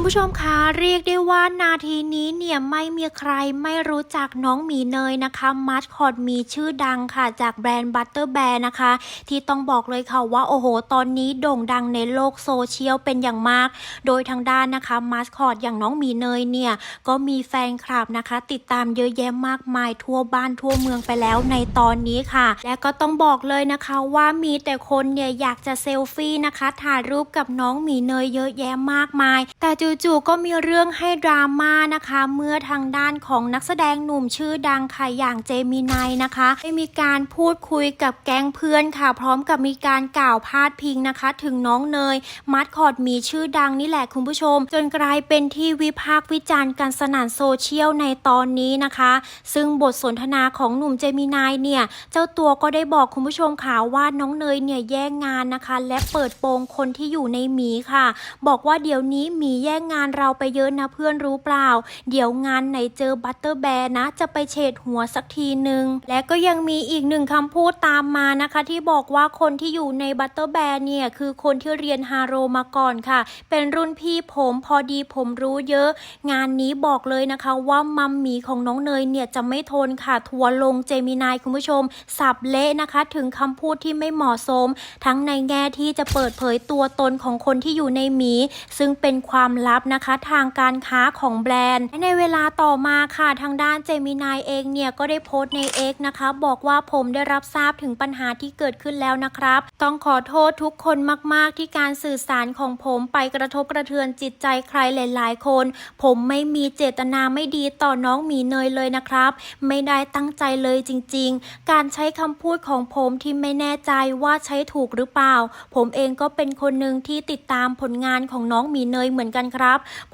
คุณผู้ชมคะเรียกได้ว่านาทีนี้เนี่ยไม่มีใครไม่รู้จักน้องหมีเนยนะคะมัสคอตมีชื่อดังค่ะ จากแบรนด์บัตเตอร์แบร์นะคะ ที่ต้องบอกเลยค่ะว่าโอ้โห ตอนนี้โด่งดังในโลกโซเชียลเป็นอย่างมาก โดยทางด้านนะคะมัสคอตอย่างน้องหมีเนยเนี่ย ก็มีแฟนคลับนะคะ ติดตามเยอะแยะมากมายทั่วบ้านทั่วเมืองไปแล้วในตอนนี้ค่ะ และก็ต้องบอกเลยนะคะว่ามีแต่คนเนี่ยอยากจะเซลฟี่นะคะถ่ายรูปกับน้องหมีเนยเยอะแยะมากมาย แต่จู่จู่ๆก็มีเรื่องให้ดราม่านะคะ เมื่อทางด้านของนักแสดงหนุ่มชื่อดังค่ะอย่างเจมินายนะคะได้มีการพูดคุยกับแก๊งเพื่อนค่ะ พร้อมกับมีการกล่าวพาดพิงนะคะ ถึงน้องเนยมัดคอร์ดมีชื่อดังนี่แหละคุณผู้ชม จนกลายเป็นที่วิพากษ์วิจารณ์กันสนั่นโซเชียลในตอนนี้นะคะ ซึ่งบทสนทนาของหนุ่มเจมินายเนี่ยเจ้าตัวก็ได้บอกคุณผู้ชมค่ะว่าน้องเนยเนี่ยแย่งงานนะคะ และเปิดโปงคนที่อยู่ในหมีค่ะ บอกว่าเดี๋ยวนี้หมีแย่งงานเราไปเยอะนะเพื่อนรู้เปล่า เดี๋ยวงานไหนเจอบัตเตอร์แบร์นะ จะไปเฉดหัวสักทีหนึ่งและก็ยังมีอีกหนึ่งคำพูดตามมานะคะ ที่บอกว่าคนที่อยู่ในบัตเตอร์แบร์เนี่ย คือคนที่เรียนฮาโรมาก่อนค่ะ เป็นรุ่นพี่ผมพอดีผมรู้เยอะ งานนี้บอกเลยนะคะว่ามัมหมีของน้องเนยเนี่ยจะไม่ทนค่ะทัวลงเจมินายคุณผู้ชม สับเละนะคะ ถึงคำพูดที่ไม่เหมาะสม ทั้งในแง่ที่จะเปิดเผยตัวตนของคนที่อยู่ในหมี ซึ่งเป็นความลับนะคะ ทางการค้าของแบรนด์ ในเวลาต่อมาค่ะทางด้านเจมินายเองเนี่ยก็ได้โพสต์ใน X นะคะ บอกว่าผมได้รับทราบถึงปัญหาที่เกิดขึ้นแล้วนะครับ ต้องขอโทษทุกคนมาก ๆ ที่การสื่อสารของผมไปกระทบกระเทือนจิตใจใครหลาย ๆ คน ผมไม่มีเจตนาไม่ดีต่อน้องหมีเนยเลยนะครับ ไม่ได้ตั้งใจเลยจริง ๆ การใช้คำพูดของผมที่ไม่แน่ใจว่าใช้ถูกหรือเปล่า ผมเองก็เป็นคนหนึ่งที่ติดตามผลงานของน้องหมีเนยเหมือนกันครับ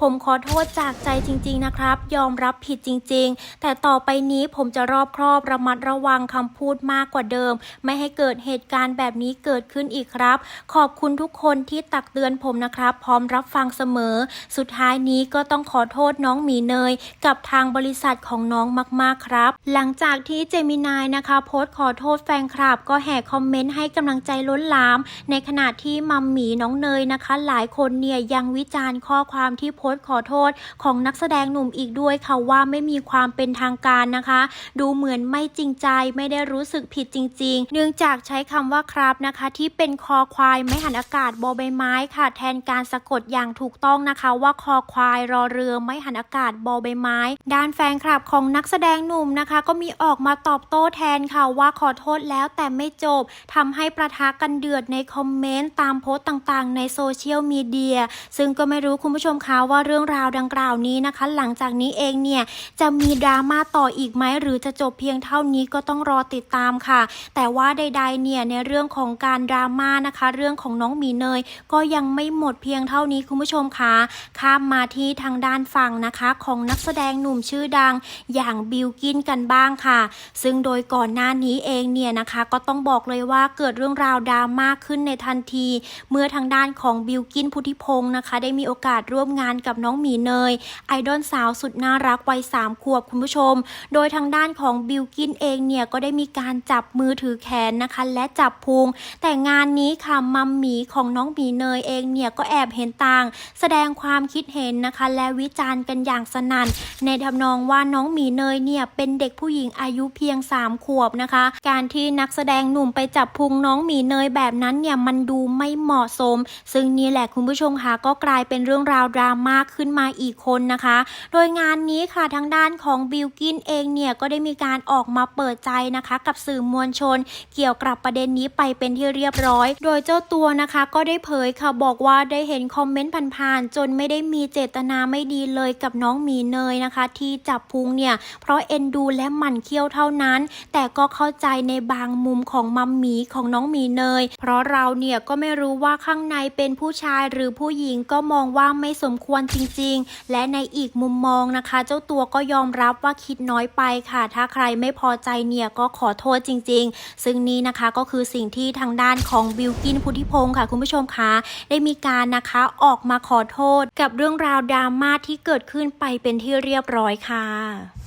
ผมขอโทษจากใจจริง ๆ นะครับ ยอมรับผิดจริง ๆ แต่ต่อไปนี้ผมจะรอบครอบระมัดระวังคำพูดมากกว่าเดิม ไม่ให้เกิดเหตุการณ์แบบนี้เกิดขึ้นอีกครับ ขอบคุณทุกคนที่ตักเตือนผมนะครับ พร้อมรับฟังเสมอ สุดท้ายนี้ก็ต้องขอโทษน้องหมีเนย กับทางบริษัทของน้องมากๆครับ หลังจากที่เจมินายนะคะ โพสต์ขอโทษแฟนคลับ ก็แห่คอมเมนต์ให้กำลังใจล้นหลาม ในขณะที่มัมหมีน้องเนยนะคะ หลายคนเนี่ยยังวิจารณ์ข้อความที่โพสต์ขอโทษของนักแสดงหนุ่มอีกด้วยค่ะว่าไม่มีความเป็นทางการนะคะ ดูเหมือนไม่จริงใจไม่ได้รู้สึกผิดจริง ๆ เนื่องจากใช้คำว่าครับนะคะ ที่เป็นคอควายไม่หันอากาศบอใบไม้ค่ะ แทนการสะกดอย่างถูกต้องนะคะ ว่าคอควายรอเรือไม่หันอากาศบอใบไม้ ด้านแฟนคลับของนักแสดงหนุ่มนะคะ ก็มีออกมาตอบโต้แทนค่ะว่าขอโทษแล้วแต่ไม่จบทำให้ประทะกันเดือดในคอมเมนต์ตามโพสต์ต่างๆ ในโซเชียลมีเดียซึ่งก็ไม่รู้คุณผู้ชมชมคะว่าเรื่องราวดังกล่าวนี้นะคะ หลังจากนี้เองเนี่ยจะมีดราม่าต่ออีกไหมหรือจะจบเพียงเท่านี้ก็ต้องรอติดตามค่ะ แต่ว่าใดๆเนี่ยในเรื่องของการดราม่านะคะ เรื่องของน้องหมีเนย ก็ยังไม่หมดเพียงเท่านี้คุณผู้ชมคะข้ามมาที่ทางด้านฝั่งนะคะ ของนักแสดงหนุ่มชื่อดังอย่างบิลกินกันบ้างค่ะ ซึ่งโดยก่อนหน้านี้เองเนี่ยนะคะก็ต้องบอกเลยว่าเกิดเรื่องราวดราม่าขึ้นในทันที เมื่อทางด้านของบิลกินพุทธิพงศ์นะคะ ได้มีโอกาสรร่วมงานกับน้องหมีเนย ไอดอลสาวสุดน่ารักวัยสามขวบคุณผู้ชม โดยทางด้านของบิลกินเองเนี่ยก็ได้มีการจับมือถือแขนนะคะ และจับพุง แต่งานนี้ค่ะมัมหมีของน้องหมีเนยเองเนี่ยก็แอบเห็นต่าง แสดงความคิดเห็นนะคะ และวิจารณ์กันอย่างสนั่น ในทำนองว่าน้องหมีเนยเนี่ยเป็นเด็กผู้หญิงอายุเพียง 3 ขวบนะคะ การที่นักแสดงหนุ่มไปจับพุงน้องหมีเนยแบบนั้นเนี่ยมันดูไม่เหมาะสม ซึ่งนี่แหละคุณผู้ชมค่ะก็กลายเป็นเรื่องราวดราม่าขึ้นมาอีกคนนะคะ โดยงานนี้ค่ะทางด้านของบิลกินเองเนี่ยก็ได้มีการออกมาเปิดใจนะคะ กับสื่อมวลชน เกี่ยวกับประเด็นนี้ไปเป็นที่เรียบร้อย โดยเจ้าตัวนะคะ ก็ได้เผยค่ะบอกว่าได้เห็นคอมเมนต์ผ่านๆจนไม่ได้มีเจตนาไม่ดีเลยกับน้องมีเนยนะคะ ที่จับพุงเนี่ยเพราะเอ็นดูและหมั่นเคี้ยวเท่านั้น แต่ก็เข้าใจในบางมุมของมัมหมีของน้องมีเนย เพราะเราเนี่ยก็ไม่รู้ว่าข้างในเป็นผู้ชายหรือผู้หญิงก็มองว่าไม่สมควรจริง ๆ และในอีกมุมมองนะคะ เจ้าตัวก็ยอมรับว่าคิดน้อยไปค่ะ ถ้าใครไม่พอใจเนี่ยก็ขอโทษจริง ๆ ซึ่งนี้นะคะก็คือสิ่งที่ทางด้านของบิลกินพุทธิพงศ์ค่ะ คุณผู้ชมคะได้มีการนะคะออกมาขอโทษกับเรื่องราวดราม่าที่เกิดขึ้นไปเป็นที่เรียบร้อยค่ะ